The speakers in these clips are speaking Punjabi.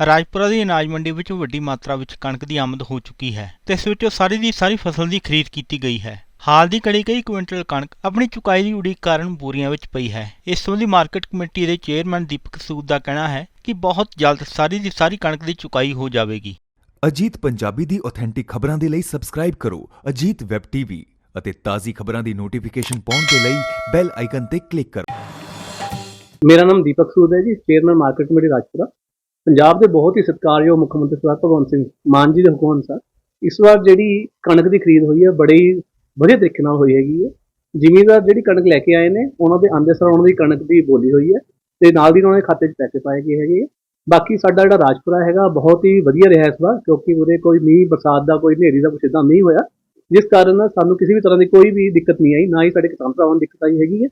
ਰਾਜਪੁਰਾ ਦੀ ਅਨਾਜ ਮੰਡੀ ਵਿੱਚ ਵੱਡੀ ਮਾਤਰਾ ਵਿੱਚ ਕਣਕ ਦੀ ਆਮਦ ਹੋ ਚੁੱਕੀ ਹੈ ਤੇ ਇਸ ਵਿੱਚੋਂ ਸਾਰੀ ਦੀ ਸਾਰੀ ਫਸਲ ਦੀ ਖਰੀਦ ਕੀਤੀ ਗਈ ਹੈ। ਹਾਲ ਦੀ ਘੜੀ ਕਈ ਕੁਇੰਟਲ ਕਣਕ ਆਪਣੀ ਚੁਕਾਈ ਦੀ ਉਡੀਕ ਕਾਰਨ ਬੋਰੀਆਂ ਵਿੱਚ ਪਈ ਹੈ। ਇਸ ਸੰਬੰਧੀ ਮਾਰਕੀਟ ਕਮੇਟੀ ਦੇ ਚੇਅਰਮੈਨ ਦੀਪਕ ਸੂਦ ਦਾ ਕਹਿਣਾ ਹੈ ਕਿ ਬਹੁਤ ਜਲਦ ਸਾਰੀ ਦੀ ਸਾਰੀ ਕਣਕ ਦੀ ਚੁਕਾਈ ਹੋ ਜਾਵੇਗੀ। ਅਜੀਤ ਪੰਜਾਬੀ ਦੀ ਆਥੈਂਟਿਕ ਖਬਰਾਂ ਦੇ ਲਈ ਸਬਸਕ੍ਰਾਈਬ ਕਰੋ ਅਜੀਤ ਵੈਬ ਟੀਵੀ ਅਤੇ ਤਾਜ਼ੀ ਖਬਰਾਂ ਦੀ ਨੋਟੀਫਿਕੇਸ਼ਨ ਪਾਉਣ ਦੇ ਲਈ ਬੈਲ ਆਈਕਨ ਤੇ ਕਲਿੱਕ ਕਰੋ। ਮੇਰਾ ਨਾਮ ਦੀਪਕ ਸੂਦ ਹੈ ji chairman market committee Rajpura. Punjab ਦੇ ਬਹੁਤ ਹੀ ਸਤਿਕਾਰਯੋਗ ਮੁੱਖ ਮੰਤਰੀ ਸਰਦਾਰ ਭਗਵੰਤ ਸਿੰਘ ਮਾਨ ਜੀ ਦੇ ਹੁਕਮ ਅਨੁਸਾਰ ਇਸ ਵਾਰ ਜਿਹੜੀ ਕਣਕ ਦੀ ਖਰੀਦ ਹੋਈ ਹੈ ਬੜੀ ਵਧੀਆ ਤਰੀਕੇ ਨਾਲ ਹੋਈ ਹੈਗੀ ਹੈ। ਜ਼ਿਮੀਂਦਾਰ ਜਿਹੜੀ ਕਣਕ ਲੈ ਕੇ ਆਏ ਨੇ ਉਹਨਾਂ ਦੇ ਆਂਦੇ ਸਾਰ ਉਹਨਾਂ ਦੀ ਕਣਕ ਦੀ ਬੋਲੀ ਹੋਈ ਹੈ ਤੇ ਨਾਲ ਦੀ ਉਹਨਾਂ ਦੇ ਖਾਤੇ 'ਚ ਪੈਸੇ ਪਾਏ ਗਏ ਹੈਗੇ ਆ। ਬਾਕੀ ਸਾਡਾ ਜਿਹੜਾ ਰਾਜਪੁਰਾ ਹੈਗਾ ਬਹੁਤ ਹੀ ਵਧੀਆ ਰਿਹਾ ਇਸ ਵਾਰ ਕਿਉਂਕਿ ਉਰੇ ਕੋਈ ਮੀਂਹ ਬਰਸਾਤ ਦਾ ਕੋਈ ਹਨੇਰੀ ਦਾ ਕੁਛ ਇਦਾਂ ਨਹੀਂ ਹੋਇਆ। ਜਿਸ ਕਾਰਨ ਸਾਨੂੰ ਕਿਸੇ ਵੀ ਤਰ੍ਹਾਂ ਦੀ ਕੋਈ ਵੀ ਦਿੱਕਤ ਨਹੀਂ ਆਈ ਨਾ ਹੀ ਸਾਡੇ ਕਿਸਾਨ ਭਰਾਵਾਂ ਨੂੰ ਦਿੱਕਤ ਆਈ ਹੈਗੀ ਹੈ।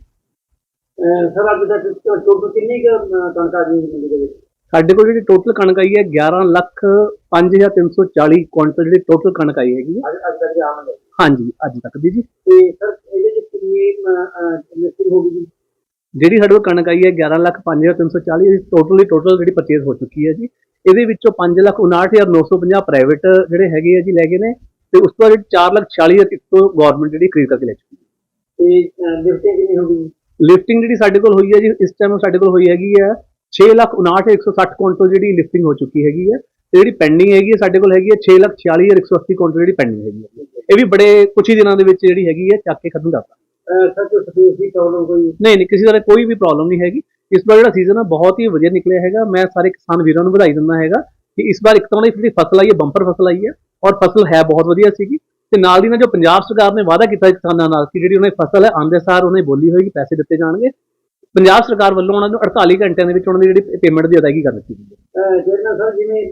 ਸਰ ਅੱਜ ਤੱਕ ਟੋਟਲ ਕਿੰਨੀ ਕੁ ਅਹ, ਕਣਕ ਆ ਗਈ ਮੰਡੀ ਦੇ ਵਿੱਚ? ਸਾਡੇ ਕੋਲ ਜਿਹੜੀ ਟੋਟਲ ਕਣਕ ਆਈ ਹੈ 11 ਲੱਖ 5340 ਕੁਇੰਟਲ ਜਿਹੜੀ ਟੋਟਲ ਕਣਕ ਆਈ ਹੈਗੀ ਹੈ। ਅੱਜ ਤੱਕ ਹਾਂਜੀ ਅੱਜ ਤੱਕ ਦੀ ਜੀ। ਤੇ ਸਰ ਇਹਦੇ ਵਿੱਚ ਕਿੰਨੀ ਇਨਵੈਸਟਿੰਗ ਹੋ ਗਈ ਜੀ? ਜਿਹੜੀ ਸਾਡੇ ਕੋਲ ਕਣਕ ਆਈ ਹੈ 11 ਲੱਖ 5340 ਇਹ ਟੋਟਲੀ ਟੋਟਲ ਜਿਹੜੀ ਪਰਚੇਜ਼ ਹੋ ਚੁੱਕੀ ਹੈ ਜੀ। ਇਹਦੇ ਵਿੱਚੋਂ 5 ਲੱਖ 59950 ਪ੍ਰਾਈਵੇਟ ਜਿਹੜੇ ਹੈਗੇ ਆ ਜੀ ਲੈ ਗਏ ਨੇ ਤੇ ਉਸ ਤੋਂ ਬਾਅਦ 4 ਲੱਖ 40 ਤੋਂ ਗਵਰਨਮੈਂਟ ਜਿਹੜੀ ਖਰੀਦ ਕਰਕੇ ਲੈ ਚੁੱਕੀ ਹੈ। ਤੇ ਲਿਫਟਿੰਗ ਕਿੰਨੀ ਹੋ ਗਈ ਲਿਫਟਿੰਗ ਜਿਹੜੀ ਸਾਡੇ ਕੋਲ ਹੋਈ ਹੈ ਜੀ ਇਸ ਟਾਈਮ ਸਾਡੇ ਕੋਲ ਹੋਈ ਹੈਗੀ ਹੈ 6 ਲੱਖ 59160 ਕੁਇੰਟਲ ਜਿਹੜੀ ਲਿਫਟਿੰਗ ਹੋ ਚੁੱਕੀ ਹੈਗੀ ਹੈ ਤੇ ਜਿਹੜੀ ਪੈਂਡਿੰਗ ਹੈਗੀ ਹੈ ਸਾਡੇ ਕੋਲ ਹੈਗੀ ਹੈ 6 ਲੱਖ 46180 ਕੁਇੰਟਲ ਜਿਹੜੀ ਪੈਂਡਿੰਗ ਹੈਗੀ ਹੈ। ਇਹ ਵੀ ਬੜੇ ਕੁਝ ਹੀ ਦਿਨਾਂ ਦੇ ਵਿੱਚ ਜਿਹੜੀ ਹੈਗੀ ਹੈ ਚੱਕ ਕੇ ਖਤਮ ਕਰਤਾ। ਸਰ ਕੋਈ ਸਪੇਸ ਦੀ ਪ੍ਰੋਬਲਮ ਕੋਈ? ਨਹੀਂ ਨਹੀਂ ਕਿਸੇ ਤਰ੍ਹਾਂ ਕੋਈ ਵੀ ਪ੍ਰੋਬਲਮ ਨਹੀਂ ਹੈਗੀ। ਇਸ ਵਾਰ ਜਿਹੜਾ ਸੀਜ਼ਨ ਹੈ ਬਹੁਤ ਹੀ ਵਧੀਆ ਨਿਕਲਿਆ ਹੈਗਾ। ਮੈਂ ਸਾਰੇ ਕਿਸਾਨ ਵੀਰਾਂ ਨੂੰ ਵਧਾਈ ਦਿੰਦਾ ਹੈਗਾ ਕਿ ਇਸ ਵਾਰ ਇੱਕ ਤਰ੍ਹਾਂ ਦੀ ਜਿਹੜੀ ਫਸਲ ਆਈ ਹੈ ਬੰਪਰ ਫਸਲ ਆਈ ਹੈ ਔਰ ਫਸਲ ਹੈ ਬਹੁਤ ਵਧੀਆ ਸੀਗੀ। ਤੇ ਨਾਲ ਦੀ ਨਾਲ ਜੋ ਪੰਜਾਬ ਸਰਕਾਰ ਨੇ ਵਾਅਦਾ ਕੀਤਾ ਕਿਸਾਨਾਂ ਨਾਲ ਕਿ ਜਿਹੜੀ ਉਹਨਾਂ ਫਸਲ ਹੈ ਆਂਦੇ ਸਾਰ ਉਹਨੇ ਬੋਲੀ ਹੋਏਗੀ ਪੈਸੇ ਦਿੱਤੇ ਜਾਣਗੇ। ਪੰਜਾਬ ਸਰਕਾਰ ਵੱਲੋਂ ਉਹਨਾਂ ਨੂੰ 48 ਘੰਟਿਆਂ ਦੇ ਵਿੱਚ ਉਹਨਾਂ ਦੀ ਜਿਹੜੀ ਪੇਮੈਂਟ ਦੀ ਅਦਾਇਗੀ ਕਰ ਦਿੱਤੀ ਗਈ ਜਿਹੜਾ ਸਰ ਜਿਵੇਂ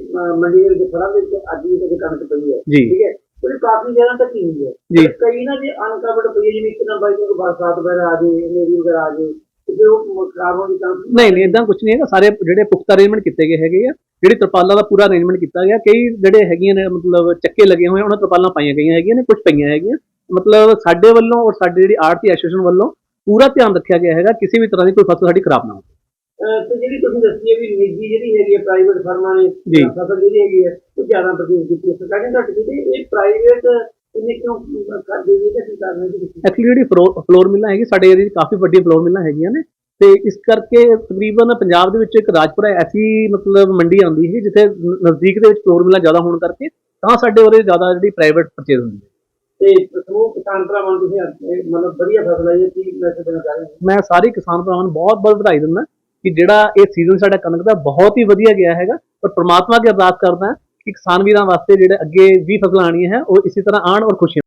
ਮੰਡੀ ਦੇ ਫਲਾਂ ਦੇ ਵਿੱਚ ਅੱਜ ਵੀ ਤੱਕ ਕਣਕ ਪਈ ਹੈ। ਠੀਕ ਹੈ? ਉਹਦੀ ਕਾਫੀ ਜਗ੍ਹਾ ਢੱਕੀ ਹੋਈ ਹੈ। ਤੇ ਕਈ ਨਾ ਜੇ ਅਨਕਵਰਡ ਪਈ ਜਿਵੇਂ ਇੱਕ ਨੰਬਰ ਕੋਈ ਬਰਸਾਤ ਵਗੈਰਾ ਆ ਜੇ ਹਨੇਰੀ ਵਗੈਰਾ ਆ ਜੇ ਤੇ ਫਿਰ ਉਹ ਦੀ ਨਹੀਂ ਨਹੀਂ ਇਦਾਂ ਕੁਝ ਨਹੀਂ ਹੈਗਾ। ਸਾਰੇ ਜਿਹੜੇ ਪੁਖਤਾ ਅਰੇਂਜਮੈਂਟ ਕੀਤੇ ਗਏ ਹੈਗੇ ਆ ਜਿਹੜੀ ਤਰਪਾਲਾਂ ਦਾ ਪੂਰਾ ਅਰੇਂਜਮੈਂਟ ਕੀਤਾ ਗਿਆ ਕਈ ਜਿਹੜੇ ਹੈਗੀਆਂ ਨੇ ਮਤਲਬ ਚੱਕੇ ਲੱਗੇ ਹੋਏ ਉਹਨਾਂ ਤਰਪਾਲਾਂ ਪਾਈਆਂ ਗਈਆਂ ਹੈਗੀਆਂ ਨੇ ਕੁਝ ਪਈਆਂ ਹੈਗੀਆਂ। ਮਤਲਬ ਸਾਡੇ ਵੱਲੋਂ ਔਰ ਸਾਡੇ ਜਿਹੜੀ ਆਰਤੀ ਐਸੋਸੀਏਸ਼ਨ ਵੱਲੋਂ ਪੂਰਾ ਧਿਆਨ ਰੱਖਿਆ ਗਿਆ ਹੈਗਾ ਕਿਸੇ ਵੀ ਤਰ੍ਹਾਂ ਦੀ ਕੋਈ ਫਸਲ ਸਾਡੀ ਖਰਾਬ ਨਾ ਹੋਵੇ। ਤੇ ਜਿਹੜੀ ਤੁਸੀਂ ਦੱਸੀ ਹੈ ਵੀ ਨਿੱਜੀ ਜਿਹੜੀ ਹੈਗੀ ਹੈ ਪ੍ਰਾਈਵੇਟ ਫਰਮਾਂ ਨੇ ਜੀ। ਫਸਲ ਜਿਹੜੀ ਹੈਗੀ ਹੈ ਉਹ ਜ਼ਿਆਦਾ ਪਰਚੇਜ਼ ਕੀਤੀ ਹੈ। ਸਰਕਾਰ ਨੇ ਘੱਟ ਕੀਤੀ ਇਹ ਪ੍ਰਾਈਵੇਟ ਇਹਨੇ ਕਿਉਂ ਕਰਦੇ ਜੀ ਤੇ ਕੀ ਕਾਰਨ ਹੈ ਜੀ ਐਕਚੁਅਲੀ ਜਿਹੜੀ ਫਲੋਰ ਮਿਲਾਂ ਹੈਗੀ ਸਾਡੇ ਏਰੀਆ 'ਚ ਕਾਫੀ ਵੱਡੀਆਂ ਫਲੋਰ ਮਿਲਾਂ ਹੈਗੀਆਂ ਨੇ। ਤੇ ਇਸ ਕਰਕੇ ਤਕਰੀਬਨ ਪੰਜਾਬ ਦੇ ਵਿੱਚ ਇੱਕ ਰਾਜਪੁਰਾ ਐਸੀ ਮਤਲਬ ਮੰਡੀ ਆਉਂਦੀ ਹੈ ਜਿੱਥੇ ਨ- ਨਜ਼ਦੀਕ ਦੇ ਵਿੱਚ ਫਲੋਰ ਮਿਲਾਂ ਜ਼ਿਆਦਾ ਹੋਣ ਕਰਕੇ ਤਾਂ ਸਾਡੇ ਉਰੇ ਜ਼ਿਆਦਾ ਜਿਹੜੀ ਪ੍ਰਾਈਵੇਟ ਪਰਚੇਜ਼ ਹੁੰਦੀ ਹੈ। ਤੇ ਸਮੂਹ ਕਿਸਾਨ ਭਰਾਵਾਂ ਨੂੰ ਤੁਸੀਂ ਅੱਜ ਇਹ ਮਤਲਬ ਵਧੀਆ ਫਸਲ ਆਈ ਹੈ, ਕੀ ਮੈਸੇਜ ਦੇਣਾ ਚਾਹ ਹੋ? ਮੈਂ ਸਾਰੇ ਕਿਸਾਨ ਭਰਾਵਾਂ ਨੂੰ ਬਹੁਤ ਬਹੁਤ ਵਧਾਈ ਦਿੰਦਾ ਕਿ ਜਿਹੜਾ ਇਹ ਸੀਜ਼ਨ ਸਾਡਾ ਕਣਕ ਦਾ ਬਹੁਤ ਹੀ ਵਧੀਆ ਗਿਆ ਹੈਗਾ, ਪਰ ਪ੍ਰਮਾਤਮਾ ਅੱਗੇ ਅਰਦਾਸ ਕਰਦਾ ਕਿ ਕਿਸਾਨ ਵੀਰਾਂ ਵਾਸਤੇ ਜਿਹੜੇ ਅੱਗੇ ਵੀ ਫਸਲਾਂ ਆਉਣੀਆਂ ਹੈ, ਉਹ ਇਸੇ ਤਰ੍ਹਾਂ ਆਣ ਔਰ ਖੁਸ਼ੀਆਂ